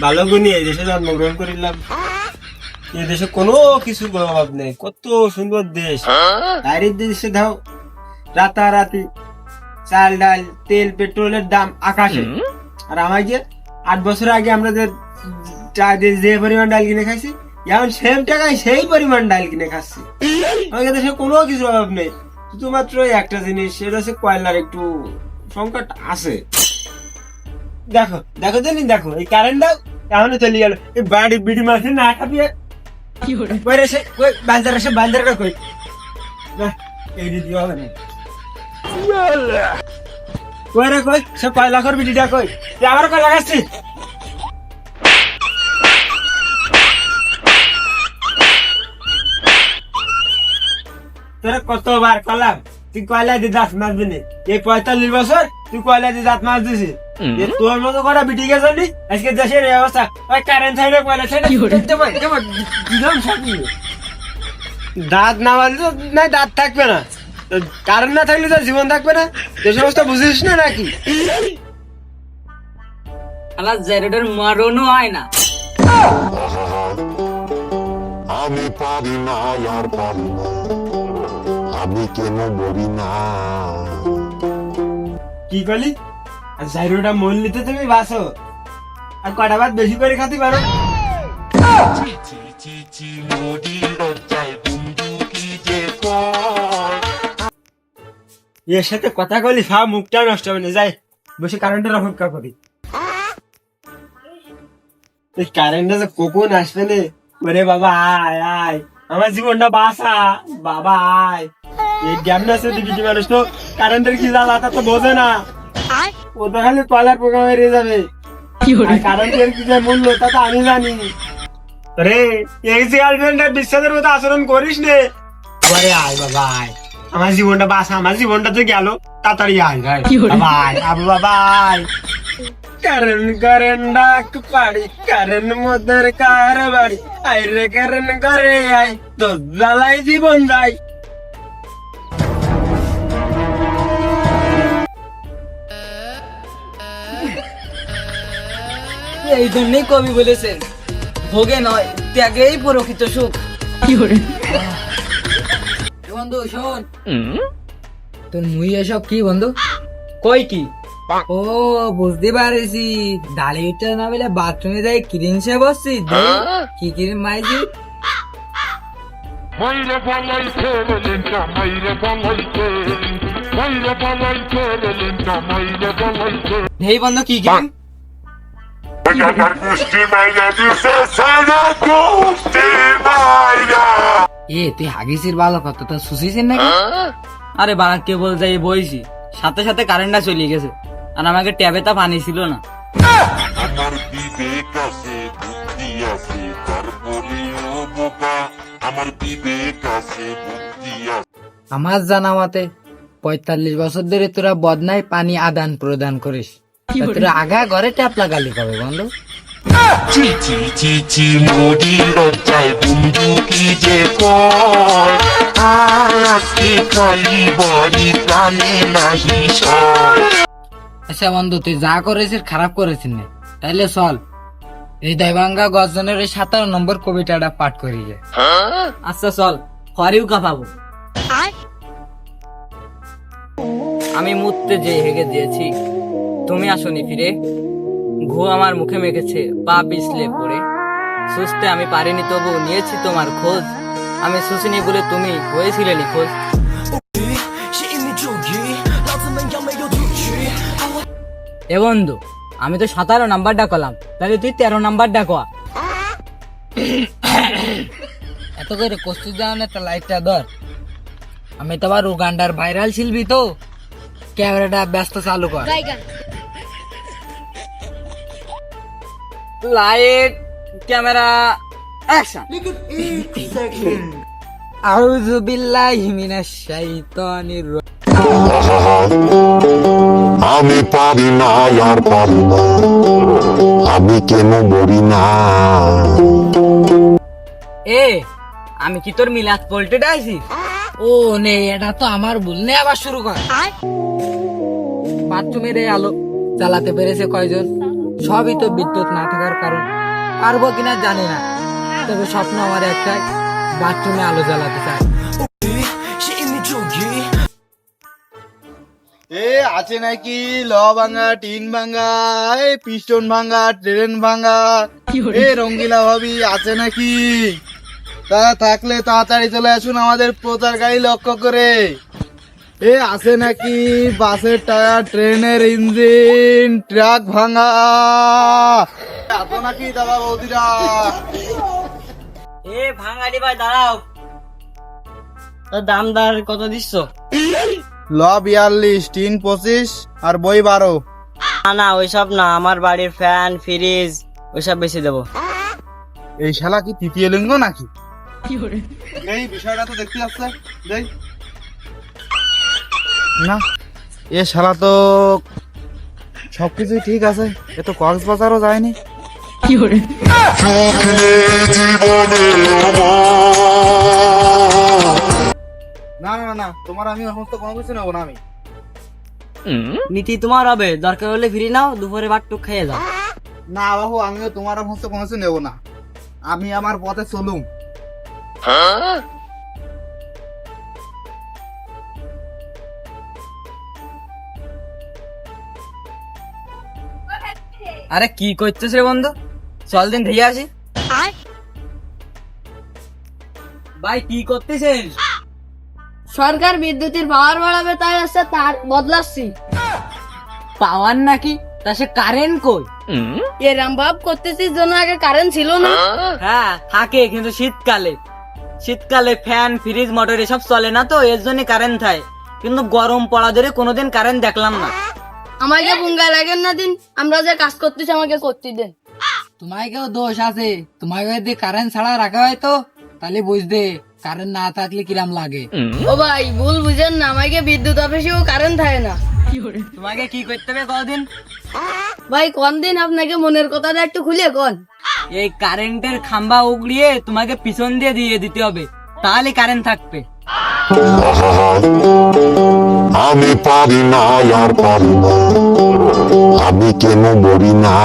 ভালো গুণী এই দেশে জন্মগ্রহণ করিলাম। এই দেশে কোনো কিছুর অভাব নেই। কত সুন্দর দেশ। বাইরের দেশে দাও রাতারাতি চাল ডাল তেল পেট্রোলের দাম আকাশে। আর আমার যে আট বছর আগে আমরা যে যে- যে পরিমাণ ডাল কিনে খাইছি এখন সেম টাকায় সেই পরিমাণ ডাল কিনে খাচ্ছি। আমাদের দেশে কোনো কিছুর অভাব নেই। শুধুমাত্র একটা জিনিস সেটা হচ্ছে কয়লার একটু সংকট আছে। দেখো দেখো জানি দেখো এই কারেন্ট দাও এখনও চলে গেল। এই বাড়ি বিড়ি মাসে না খাবিয়ে কই রে সে কই বালদার সে বালদারটা কই না এই দিদি হবে না। কই রে কই? সে কয় লাখের বিড়িটা কই? তুই আবার কয় লাগাচ্ছিস তোরা কতবার কলাম? তুই কয়লা দিয়ে দাঁত মারবি নি এই পঁয়তাল্লিশ বছর তুই কয়লা দিয়ে দাঁত মার দিছিস? তোর মতো করা বিটি গেছে নি আজকে দেশের এই অবস্থা। ওই কারেন্ট কয়লা দিলাম দাঁত না মারলে তো দাঁত থাকবে না। কারেন্ট না থাকলে তো জীবন থাকবে না। যে সমস্ত বুঝিস না নাকি? আমার জেরেডের মারণও হয় না। আমি পারি না আর পারি না। আমি কেন মরি না? কি করলি? আর জাইরোটা মরলি তো তুমি বাসো। আর কটা ভাত বেশি করে খাতে পারো? এর সাথে কথা কইলি সব মুখটা নষ্ট হবে না, যাই। বসে কারেন্টের অপেক্ষা করি। এই কারেন্টটা যে কখন আসবে নে? ওরে বাবা, আয় আয়। আমার জীবনটা বাসা বাবা, আয়। এই ড্যামনা সে দিবি মানুষ তো কারেন্টের কি জ্বালা তা তো বোঝে না। ও তো খালি কয়লার প্রোগ্রাম হয়ে যাবে। কারেন্টের কি যে মূল্য তা তো আমি জানি। রে এই যে গার্লফ্রেন্ডের বিশ্বাসের মতো আচরণ করিস নে। আয় বাবা আয়। আমার জীবনটা বাসা আমার জীবনটা তো গেল তাড়াতাড়ি আয়। ভাই বাবা আয়। আবু বাবা আয়। কারণ ডাক পাড়ি কারণ মদের কার বাড়ি আই রে কারণ করে আই তো জ্বালাই জীবন যায়। এই জন্যই কবি বলেছেন ভোগে নয় ত্যাগেই প্রকৃত সুখ। বন্ধু শোন। তোর মুই এসব কি বন্ধু? কই কি? ও বুঝতে পারিছি। দাড়িটা না বলে বাথরুমে যাই ক্রিম সে বসছি। কি ক্রিম মাইছি? মাইরে পালাইছে রেলেনটা মাইরে পালাইছে। মাইরে পালাইছে রেলেনটা মাইরে পালাইছে। এই বন্ধু কি ক্রিম এ তুই হাগিসির তো নাকি? আরে বাড়া কেবল যাই বইছি সাথে সাথে কারেন্টটা চলে গেছে। আর আমাকে ট্যাবে তা পানি ছিল না। আমার বিবেক আছে বুদ্ধি আছে বোকা আমার বিবেক আছে বুদ্ধি আছে আমার জানা মতে পঁয়তাল্লিশ বছর ধরে তোরা বদনায় পানি আদান প্রদান করিস। তোরা আগা ঘরে ট্যাপ লাগালি কবে বন্ধু। চি চি চি চি মোদি লজ্জায় বন্ধু কি যে কয়? আজকে খালি বাড়ি প্রাণে নাহি সয়? আচ্ছা বন্ধু তুই যা করেছিস খারাপ করেছিস না। তাইলে চল এই দৈবাঙ্গা গজনের ওই সাতারো নম্বর কবিতাটা পাঠ করি যে আচ্ছা চল হরিও কাঁপাবো। আমি মুততে যে হেগে দিয়েছি তুমি আসনি ফিরে। ঘু আমার মুখে মেখেছে, পা পিছলে পড়ে। সুস্থে আমি পারিনি তবু নিয়েছি তোমার খোঁজ। আমি শুছিনি বলে তুমি হয়েছিলে নিখোঁজ। এ বন্ধু, আমি তো সতেরো নাম্বার ডাকলাম, তাহলে তুই তেরো নাম্বার ডাকোয়া। এত করে কস্তুর দেওয়ার একটা লাইটটা ধর। আমি তো আবার উগান্ডার ভাইরাল শিল্পী তো। ক্যামেরাটা ব্যস্ত চালু কর। লাইট ক্যামেরা অ্যাকশন আউযু বিল্লাহি মিনাশ শাইতানির আমি পারি না আর পারি না। আমি কেন মরি না? এ আমি কি তোর মিলাদ পল্টে ডাইছি? ও নে এটা তো আমার ভুল। নে আবার শুরু কর। বাথরুমের এই আলো চালাতে পেরেছে কয়জন? সবই তো বিদ্যুৎ না থাকার কারণ। পারব কিনা জানি না। তবে স্বপ্ন আমার একটাই বাথরুমে আলো জ্বালাতে চাই। এ আছে নাকি ল ভাঙা টিন ভাঙা এ পিস্টন ভাঙা ট্রেন ভাঙা? এ রঙ্গিলা ভাবি আছে নাকি? তা থাকলে তাড়াতাড়ি চলে আসুন আমাদের প্রচার গাড়ি লক্ষ্য করে। এ আছে নাকি বাসের টায়ার ট্রেনের ইঞ্জিন ট্রাক ভাঙা? আছে নাকি দাদা বৌদিরা? এ ভাঙালি ভাই দাঁড়াও। দাম দার কত দিচ্ছ? ল বিয়াল্লিশ টিন পঁচিশ আর বই বারো। না না ওইসব না আমার বাড়ির ফ্যান ফ্রিজ ওইসব বেশি দেবো। এই শালা কি তৃতীয় লিঙ্গ নাকি? এই বিষয়টা তো দেখতে আসছে দেখ। না এ শালা তো সবকিছুই ঠিক আছে এ তো কক্সবাজারও যায়নি। না না না তোমার আমি সমস্ত কোনো কিছু নেব না আমি। নীতি তোমার হবে দরকার হলে ফিরে নাও দুপুরে বাটটুক খেয়ে যাও। না বাবু আমিও তোমার সমস্ত কোনো কিছু নেব না। আমি আমার পথে চলুম। আরে কি করছিস রে বন্ধু? চল দিন ধেয়ে আসি। ভাই কি করতেছিস? সরকার বিদ্যুতের পাওয়ার বাড়াবে তাই হচ্ছে তার বদলাচ্ছি। পাওয়ার নাকি? তা সে কারেন্ট কই? এরম ভাব করতেছিস জন্য আগে কারেন্ট ছিল না? হ্যাঁ থাকে কিন্তু শীতকালে। শীতকালে ফ্যান ফ্রিজ মোটর এসব চলে না তো এর জন্য কারেন্ট থাকে। কিন্তু গরম পড়া ধরে কোনোদিন কারেন্ট দেখলাম না। আমাকে বুঙ্গা লাগেন না দিন আমরা যে কাজ করতেছি আমাকে করতে দেন। তোমাকেও দোষ আছে? তোমাকে যদি কারেন্ট ছাড়া রাখা হয় তো তাহলে বুঝতে কারেন্ট না থাকলে কিরাম লাগে। ও ভাই ভুল বুঝেন না আমাকে বিদ্যুৎ অফিসেও কারেন্ট থাকে না। তোমাকে কি করতে হবে কদিন ভাই কোন দিন আপনাকে মনের কথাটা একটু খুলে কোন? এই কারেন্টের খাম্বা উগড়িয়ে তোমাকে পিছন দিয়ে দিয়ে দিতে হবে তাহলে কারেন্ট থাকবে। আমি পারি না আর পারি না। আমি কেন মরি না?